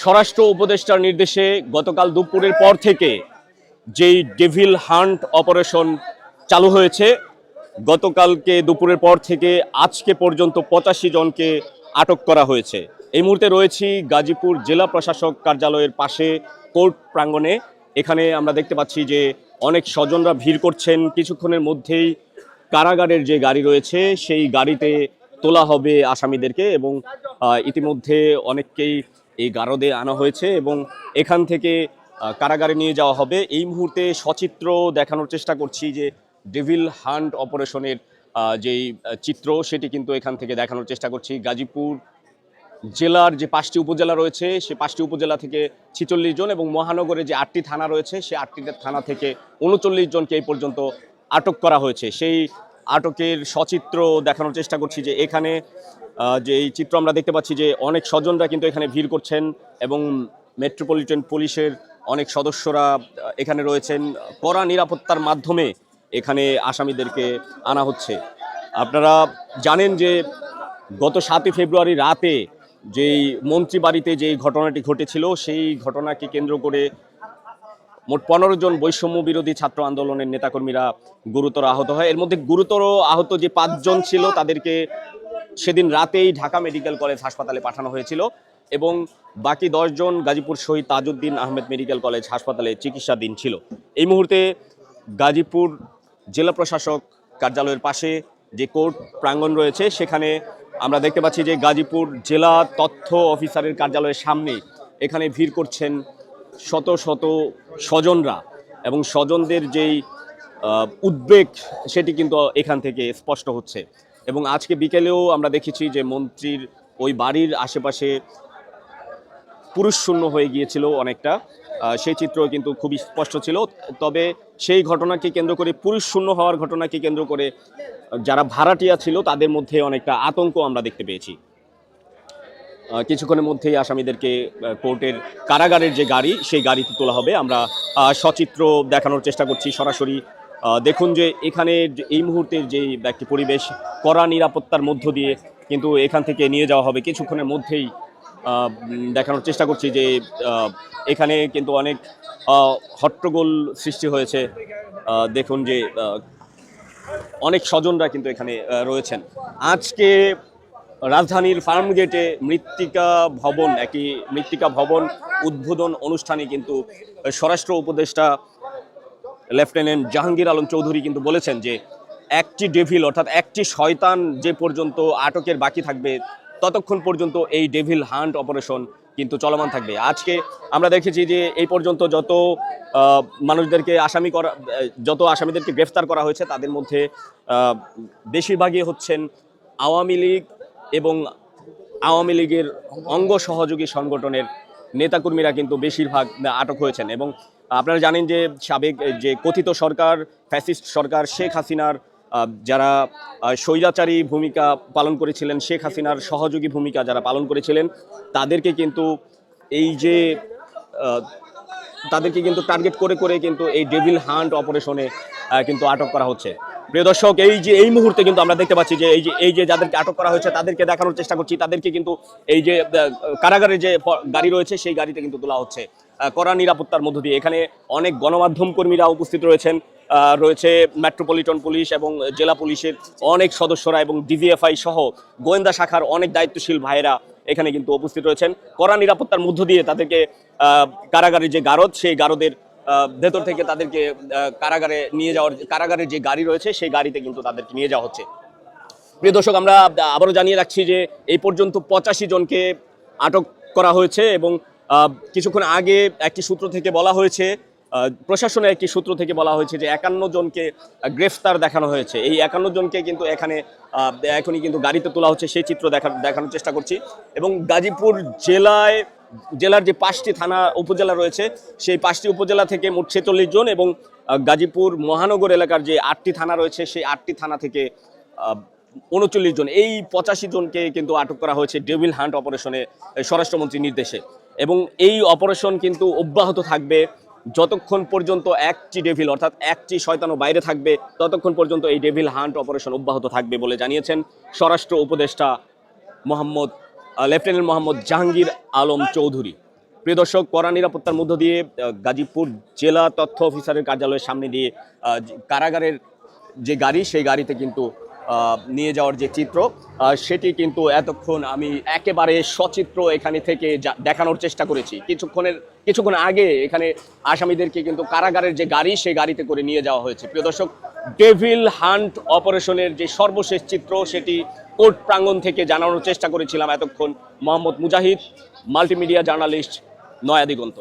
স্বরাষ্ট্র উপদেষ্টার নির্দেশে গতকাল দুপুরের পর থেকে যেই ডেভিল হান্ট অপারেশন চালু হয়েছে, গতকালকে দুপুরের পর থেকে আজকে পর্যন্ত পঁচাশি জনকে আটক করা হয়েছে। এই মুহূর্তে রয়েছি গাজীপুর জেলা প্রশাসক কার্যালয়ের পাশে কোর্ট প্রাঙ্গণে। এখানে আমরা দেখতে পাচ্ছি যে অনেক স্বজনরা ভিড় করছেন। কিছুক্ষণের মধ্যেই কারাগারের যে গাড়ি রয়েছে, সেই গাড়িতে তোলা হবে আসামিদেরকে এবং ইতিমধ্যে অনেককেই এই গারদে আনা হয়েছে এবং এখান থেকে কারাগারে নিয়ে যাওয়া হবে। এই মুহূর্তে সচিত্র দেখানোর চেষ্টা করছি যে ডেভিল হান্ট অপারেশনের যেই চিত্র, সেটি কিন্তু এখান থেকে দেখানোর চেষ্টা করছি। গাজীপুর জেলার যে পাঁচটি উপজেলা রয়েছে, সে পাঁচটি উপজেলা থেকে ছিচল্লিশ জন এবং মহানগরে যে আটটি থানা রয়েছে, সে আটটি থানা থেকে উনচল্লিশ জনকে এই পর্যন্ত আটক করা হয়েছে। সেই আটকের সচিত্র দেখানোর চেষ্টা করছি যে এখানে যে এই চিত্র আমরা দেখতে পাচ্ছি যে অনেক স্বজনরা কিন্তু এখানে ভিড় করছেন এবং মেট্রোপলিটন পুলিশের অনেক সদস্যরা এখানে রয়েছেন। কড়া নিরাপত্তার মাধ্যমে এখানে আসামিদেরকে আনা হচ্ছে। আপনারা জানেন যে গত সাতই ফেব্রুয়ারি রাতে যেই মন্ত্রী বাড়িতে যেই ঘটনাটি ঘটেছিল, সেই ঘটনাকে কেন্দ্র করে মোট পনেরো জন বৈষম্য বিরোধী ছাত্র আন্দোলনের নেতাকর্মীরা গুরুতর আহত হয়। এর মধ্যে গুরুতর আহত যে পাঁচজন ছিল, তাদেরকে সেদিন রাতেই ঢাকা মেডিকেল কলেজ হাসপাতালে পাঠানো হয়েছিল এবং বাকি দশজন গাজীপুর শহীদ তাজউদ্দিন আহমেদ মেডিকেল কলেজ হাসপাতালে চিকিৎসাধীন ছিল। এই মুহূর্তে গাজীপুর জেলা প্রশাসক কার্যালয়ের পাশে যে কোর্ট প্রাঙ্গণ রয়েছে, সেখানে আমরা দেখতে পাচ্ছি যে গাজীপুর জেলা তথ্য অফিসারের কার্যালয়ের সামনে এখানে ভিড় করছেন শত শত স্বজনরা এবং স্বজনদের যেই উদ্বেগ সেটি কিন্তু এখান থেকে স্পষ্ট হচ্ছে। এবং আজকে বিকেলেও আমরা দেখেছি যে মন্ত্রীর ওই বাড়ির আশেপাশে পুরুষ শূন্য হয়ে গিয়েছিল অনেকটা। সেই চিত্র কিন্তু খুবই স্পষ্ট ছিল। তবে সেই ঘটনাকে কেন্দ্র করে, পুরুষ শূন্য হওয়ার ঘটনাকে কেন্দ্র করে, যারা ভাড়াটিয়া ছিল তাদের মধ্যে অনেকটা আতঙ্ক আমরা দেখতে পেয়েছি। কিছুক্ষণের মধ্যেই আসামিদেরকে কোর্টের কারাগারের যে গাড়ি, সেই গাড়িতে তোলা হবে। আমরা সচিত্র দেখানোর চেষ্টা করছি সরাসরি। দেখুন যে এখানে এই মুহূর্তের যে একটি পরিবেশ, কড়া নিরাপত্তার মধ্য দিয়ে কিন্তু এখান থেকে নিয়ে যাওয়া হবে। কিছুক্ষণের মধ্যেই দেখানোর চেষ্টা করছি যে এখানে কিন্তু অনেক হট্টগোল সৃষ্টি হয়েছে। দেখুন যে অনেক স্বজনরা কিন্তু এখানে রয়েছেন। আজকে রাজধানীর ফার্ম গেটে মৃত্তিকা ভবন একটি মৃত্তিকা ভবন উদ্বোধন অনুষ্ঠানে কিন্তু স্বরাষ্ট্র উপদেষ্টা লেফটেন্যান্ট জাহাঙ্গীর আলম চৌধুরী কিন্তু বলেছেন যে একটি ডেভিল, অর্থাৎ একটি শয়তান যে পর্যন্ত আটকের বাকি থাকবে, ততক্ষণ পর্যন্ত এই ডেভিল হান্ট অপারেশন কিন্তু চলমান থাকবে। আজকে আমরা দেখেছি যে এই পর্যন্ত যত মানুষদেরকে আসামি করা, যত আসামিদেরকে গ্রেফতার করা হয়েছে, তাদের মধ্যে বেশিরভাগই হচ্ছেন আওয়ামী লীগ এবং আওয়ামী লীগের অঙ্গ সহযোগী সংগঠনের নেতাকর্মীরা কিন্তু বেশিরভাগ আটক হয়েছেন। এবং আপনারা জানেন যে সাবেক যে কথিত সরকার, ফ্যাসিস্ট সরকার শেখ হাসিনার যারা স্বৈরাচারী ভূমিকা পালন করেছিলেন, শেখ হাসিনার সহযোগী ভূমিকা যারা পালন করেছিলেন, তাদেরকে কিন্তু এই যে তাদেরকে কিন্তু টার্গেট করে করে কিন্তু এই ডেভিল হান্ট অপারেশনে কিন্তু আটক করা হচ্ছে। প্রিয় দর্শক, এই যে, এই মুহূর্তে কিন্তু আমরা দেখতে পাচ্ছি যে, এই যে এই যে যাদেরকে আটক করা হয়েছে, তাদেরকে দেখানোর চেষ্টা করছি। তাদেরকে কিন্তু এই যে কারাগারে যে গাড়ি রয়েছে, সেই গাড়িতে কিন্তু তোলা হচ্ছে। কড়া নিরাপত্তার মধ্য দিয়ে। এখানে অনেক গণমাধ্যম কর্মীরা উপস্থিত রয়েছেন। রয়েছে মেট্রোপলিটন পুলিশ এবং জেলা পুলিশের অনেক সদস্যরা এবং ডিভিএফআই সহ গোয়েন্দা শাখার অনেক দায়িত্বশীল ভাইয়েরা এখানে কিন্তু উপস্থিত রয়েছেন। কড়া নিরাপত্তার মধ্য দিয়ে তাদেরকে কারাগারের যে গারদ, সেই গারদের ভেতর থেকে তাদেরকে কারাগারে নিয়ে যাওয়ার, কারাগারের যে গাড়ি রয়েছে, সেই গাড়িতে কিন্তু তাদেরকে নিয়ে যাওয়া হচ্ছে। প্রিয় দর্শক, আমরা আবারও জানিয়ে রাখছি যে এই পর্যন্ত পঁচাশি জনকে আটক করা হয়েছে এবং কিছুক্ষণ আগে একটি সূত্র থেকে বলা হয়েছে প্রশাসনের একটি সূত্র থেকে বলা হয়েছে যে একান্ন জনকে গ্রেফতার দেখানো হয়েছে। এই একান্ন জনকে কিন্তু এখানে এখনই কিন্তু গাড়িতে তোলা হচ্ছে, সেই চিত্র দেখা, দেখানোর চেষ্টা করছি। এবং গাজীপুর জেলায় জেলার যে পাঁচটি থানা উপজেলা রয়েছে, সেই পাঁচটি উপজেলা থেকে মোট ছেচল্লিশ জন এবং গাজীপুর মহানগর এলাকার যে আটটি থানা রয়েছে, সেই আটটি থানা থেকে উনচল্লিশ জন। এই পঁচাশি জনকে কিন্তু আটক করা হয়েছে ডেভিল হান্ট অপারেশনে স্বরাষ্ট্রমন্ত্রীর নির্দেশে। এবং এই অপারেশন কিন্তু অব্যাহত থাকবে যতক্ষণ পর্যন্ত একটি ডেভিল, অর্থাৎ একটি শয়তানো বাইরে থাকবে, ততক্ষণ পর্যন্ত এই ডেভিল হান্ট অপারেশন অব্যাহত থাকবে বলে জানিয়েছেন স্বরাষ্ট্র উপদেষ্টা মোহাম্মদ লেফটেন্যান্ট মোহাম্মদ জাহাঙ্গীর আলম চৌধুরী। প্রিয় দর্শক, কড়া নিরাপত্তার মধ্য দিয়ে গাজীপুর জেলা তথ্য অফিসারের কার্যালয়ের সামনে দিয়ে কারাগারের যে গাড়ি, সেই গাড়িতে কিন্তু নিয়ে যাওয়ার যে চিত্র সেটি কিন্তু এতক্ষণ আমি একেবারে সচিত্র এখানে থেকে দেখানোর চেষ্টা করেছি। কিছুক্ষণের, কিছুক্ষণ আগে এখানে আসামিদেরকে কিন্তু কারাগারের যে গাড়ি, সেই গাড়িতে করে নিয়ে যাওয়া হয়েছে। প্রিয় দর্শক, ডেভিল হান্ট অপারেশনের যে সর্বশেষ চিত্র, সেটি কোর্ট প্রাঙ্গণ থেকে জানানোর চেষ্টা করেছিলাম এতক্ষণ। মোহাম্মদ মুজাহিদ, মাল্টিমিডিয়া জার্নালিস্ট, নয়া দিগন্ত।